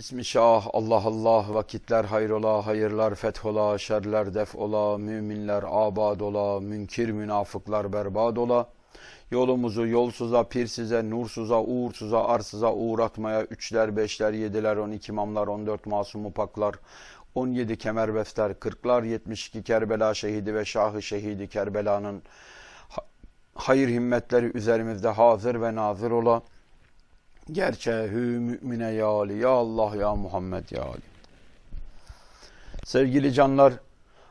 Bismillah, Allah Allah, vakitler hayrola, hayırlar fethola, şerler def ola, müminler abad ola, münkir münafıklar berbat ola. Yolumuzu yolsuza, pirsize, nursuza, uğursuza, arsıza uğratmaya üçler, beşler, yediler, on iki imamlar, on dört masum upaklar, on yedi kemerbestler, kırklar, yetmiş iki Kerbela şehidi ve şahı şehidi Kerbela'nın ha- hayır himmetleri üzerimizde hazır ve nazır ola. Gerçeğü mümine ya Ali, ya Allah, ya Muhammed, ya Ali. Sevgili canlar,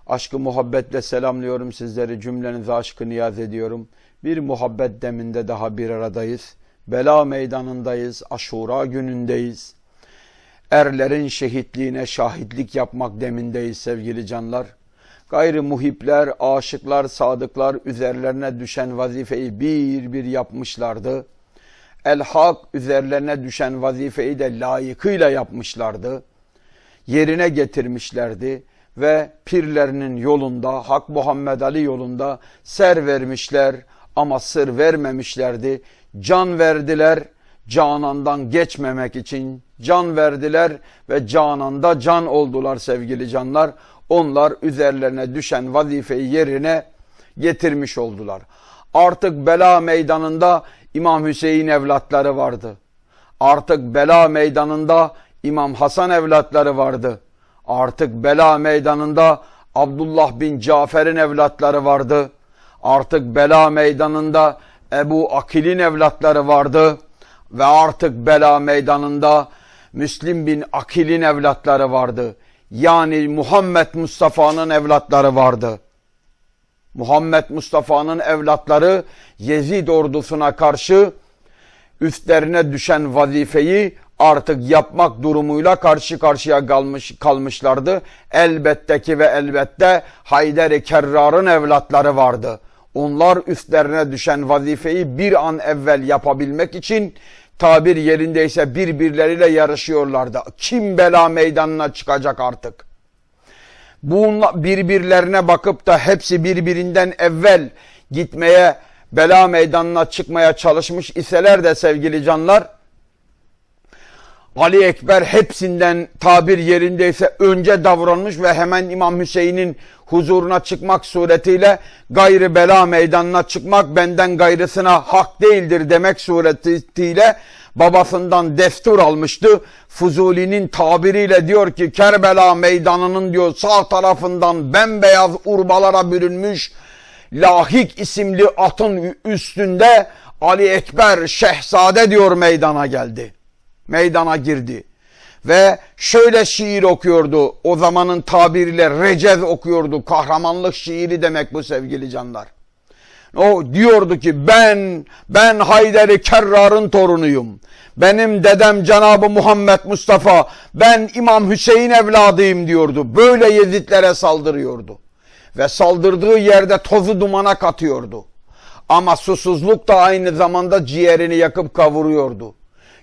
aşkı muhabbetle selamlıyorum sizleri. Cümlenize aşkı niyaz ediyorum. Bir muhabbet deminde daha bir aradayız. Bela meydanındayız, aşura günündeyiz. Erlerin şehitliğine şahitlik yapmak demindeyiz sevgili canlar. Gayrı muhipler, aşıklar, sadıklar üzerlerine düşen vazifeyi bir bir yapmışlardı. El Hak üzerlerine düşen vazifeyi de layıkıyla yapmışlardı. Yerine getirmişlerdi ve pirlerinin yolunda, Hak Muhammed Ali yolunda ser vermişler ama sır vermemişlerdi. Can verdiler, canandan geçmemek için can verdiler ve cananda can oldular sevgili canlar. Onlar üzerlerine düşen vazifeyi yerine getirmiş oldular. Artık bela meydanında İmam Hüseyin evlatları vardı. Artık bela meydanında İmam Hasan evlatları vardı. Artık bela meydanında Abdullah bin Cafer'in evlatları vardı. Artık bela meydanında Ebu Akil'in evlatları vardı. Ve artık bela meydanında Müslim bin Akil'in evlatları vardı. Yani Muhammed Mustafa'nın evlatları vardı. Muhammed Mustafa'nın evlatları Yezid ordusuna karşı üstlerine düşen vazifeyi artık yapmak durumuyla karşı karşıya kalmış, kalmışlardı. Elbette ki ve elbette Haydar-ı Kerrar'ın evlatları vardı. Onlar üstlerine düşen vazifeyi bir an evvel yapabilmek için tabir yerindeyse birbirleriyle yarışıyorlardı. Kim bela meydanına çıkacak artık? Bununla birbirlerine bakıp da hepsi birbirinden evvel gitmeye, bela meydanına çıkmaya çalışmış iseler de sevgili canlar, Ali Ekber hepsinden tabir yerindeyse önce davranmış ve hemen İmam Hüseyin'in huzuruna çıkmak suretiyle gayrı bela meydanına çıkmak benden gayrısına hak değildir demek suretiyle babasından destur almıştı. Fuzuli'nin tabiriyle diyor ki Kerbela meydanının diyor sağ tarafından bembeyaz urbalara bürünmüş Lahik isimli atın üstünde Ali Ekber Şehzade diyor meydana geldi. Meydana girdi. Ve şöyle şiir okuyordu. O zamanın tabiriyle recez okuyordu. Kahramanlık şiiri demek bu sevgili canlar. O diyordu ki ben ben Haydar-ı Kerrar'ın torunuyum. Benim dedem Cenab-ı Muhammed Mustafa ben İmam Hüseyin evladıyım diyordu. Böyle Yezidlere saldırıyordu. Ve saldırdığı yerde tozu dumana katıyordu. Ama susuzluk da aynı zamanda ciğerini yakıp kavuruyordu.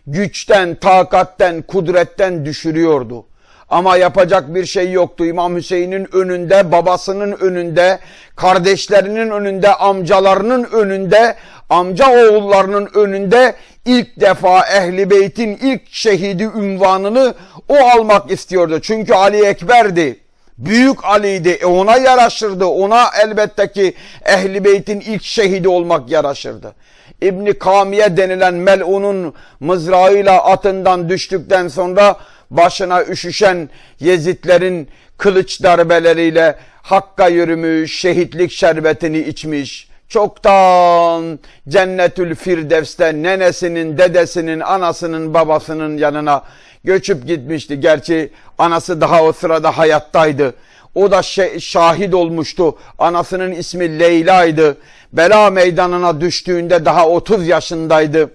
Güçten, takatten, kudretten düşürüyordu. Ama yapacak bir şey yoktu. İmam Hüseyin'in önünde, babasının önünde, kardeşlerinin önünde, amcalarının önünde, amca oğullarının önünde ilk defa Ehli Beyt'in ilk şehidi ünvanını o almak istiyordu. Çünkü Ali Ekber'di. Büyük Ali'ydi. E ona yaraşırdı. Ona elbette ki Ehli Beyt'in ilk şehidi olmak yaraşırdı. İbni Kamiye denilen melunun mızrağıyla atından düştükten sonra başına üşüşen Yezidlerin kılıç darbeleriyle Hakk'a yürümüş, şehitlik şerbetini içmiş. Çoktan Cennetül Firdevs'te nenesinin, dedesinin, anasının, babasının yanına göçüp gitmişti. Gerçi anası daha o sırada hayattaydı. O da şahit olmuştu. Anasının ismi Leyla'ydı. Bela meydanına düştüğünde daha 30 yaşındaydı.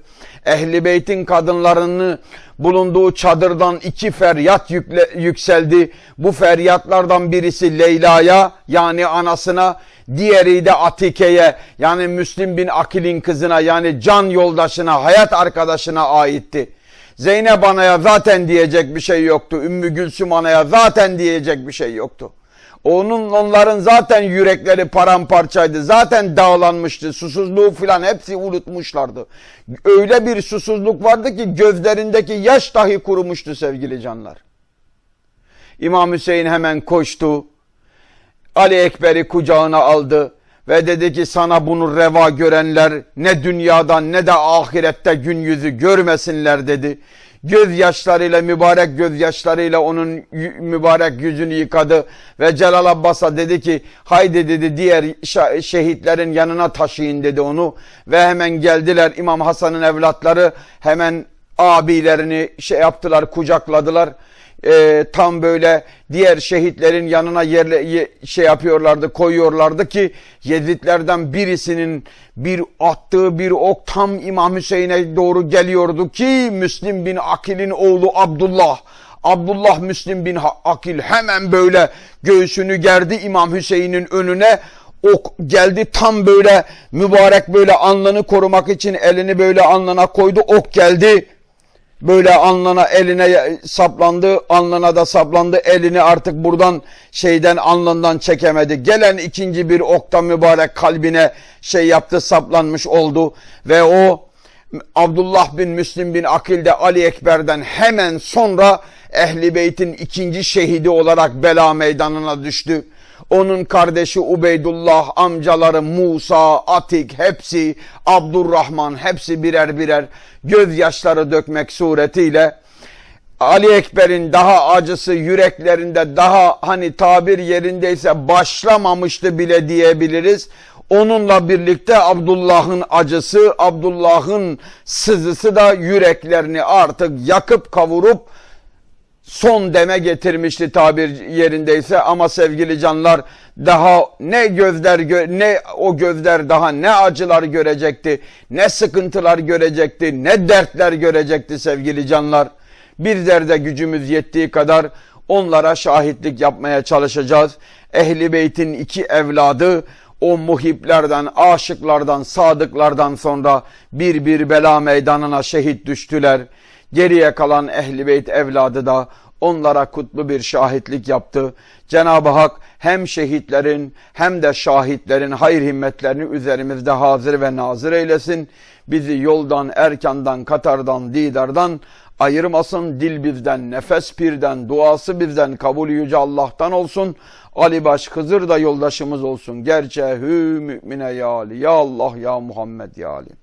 Ehli Beyt'in kadınlarını bulunduğu çadırdan iki feryat yükle, yükseldi. Bu feryatlardan birisi Leyla'ya yani anasına, diğeri de Atike'ye yani Müslim bin Akil'in kızına yani can yoldaşına, hayat arkadaşına aitti. Zeynep Ana'ya zaten diyecek bir şey yoktu. Ümmü Gülsüm Ana'ya zaten diyecek bir şey yoktu. Onun onların zaten yürekleri paramparçaydı. Zaten dağlanmıştı. Susuzluğu filan hepsi unutmuşlardı. Öyle bir susuzluk vardı ki gözlerindeki yaş dahi kurumuştu sevgili canlar. İmam Hüseyin hemen koştu. Ali Ekber'i kucağına aldı ve dedi ki sana bunu reva görenler ne dünyadan ne de ahirette gün yüzü görmesinler dedi. Gözyaşlarıyla mübarek gözyaşlarıyla onun mübarek yüzünü yıkadı. Ve Celal Abbas'a dedi ki haydi dedi diğer şehitlerin yanına taşıyın dedi onu. Ve hemen geldiler. İmam Hasan'ın evlatları hemen abilerini şey yaptılar kucakladılar. E, tam böyle diğer şehitlerin yanına yerle ye- şey yapıyorlardı koyuyorlardı ki Yezidlerden birisinin bir attığı bir ok tam İmam Hüseyin'e doğru geliyordu ki Müslim bin Akil'in oğlu Abdullah. Abdullah Müslim bin Akil hemen böyle göğsünü gerdi İmam Hüseyin'in önüne. Ok geldi tam böyle mübarek böyle alnını korumak için elini böyle alnına koydu. Ok geldi böyle alnına eline saplandı, alnına da saplandı, elini artık buradan şeyden alnından çekemedi. Gelen ikinci bir okta mübarek kalbine şey yaptı, saplanmış oldu ve o Abdullah bin Müslim bin Akil de Ali Ekber'den hemen sonra Ehli Beyt'in ikinci şehidi olarak bela meydanına düştü. Onun kardeşi Ubeydullah, amcaları Musa, Atik hepsi, Abdurrahman hepsi birer birer gözyaşları dökmek suretiyle Ali Ekber'in daha acısı yüreklerinde daha hani tabir yerindeyse başlamamıştı bile diyebiliriz. Onunla birlikte Abdullah'ın acısı, Abdullah'ın sızısı da yüreklerini artık yakıp kavurup son deme getirmişti tabir yerindeyse. Ama sevgili canlar daha ne gözler gö- ne o gözler daha ne acılar görecekti ne sıkıntılar görecekti ne dertler görecekti sevgili canlar. Bizler de gücümüz yettiği kadar onlara şahitlik yapmaya çalışacağız. Ehli beytin iki evladı o muhiplerden, aşıklardan, sadıklardan sonra bir bir bela meydanına şehit düştüler. Geriye kalan Ehli Beyt evladı da onlara kutlu bir şahitlik yaptı. Cenab-ı Hak hem şehitlerin hem de şahitlerin hayır himmetlerini üzerimizde hazır ve nazır eylesin. Bizi yoldan, erkandan, katardan, didardan ayırmasın. Dil bizden, nefes birden, duası bizden, kabulü yüce Allah'tan olsun. Ali Baş Hızır da yoldaşımız olsun. Gerçe hü mümine ya Ali. Ya Allah ya Muhammed ya Ali.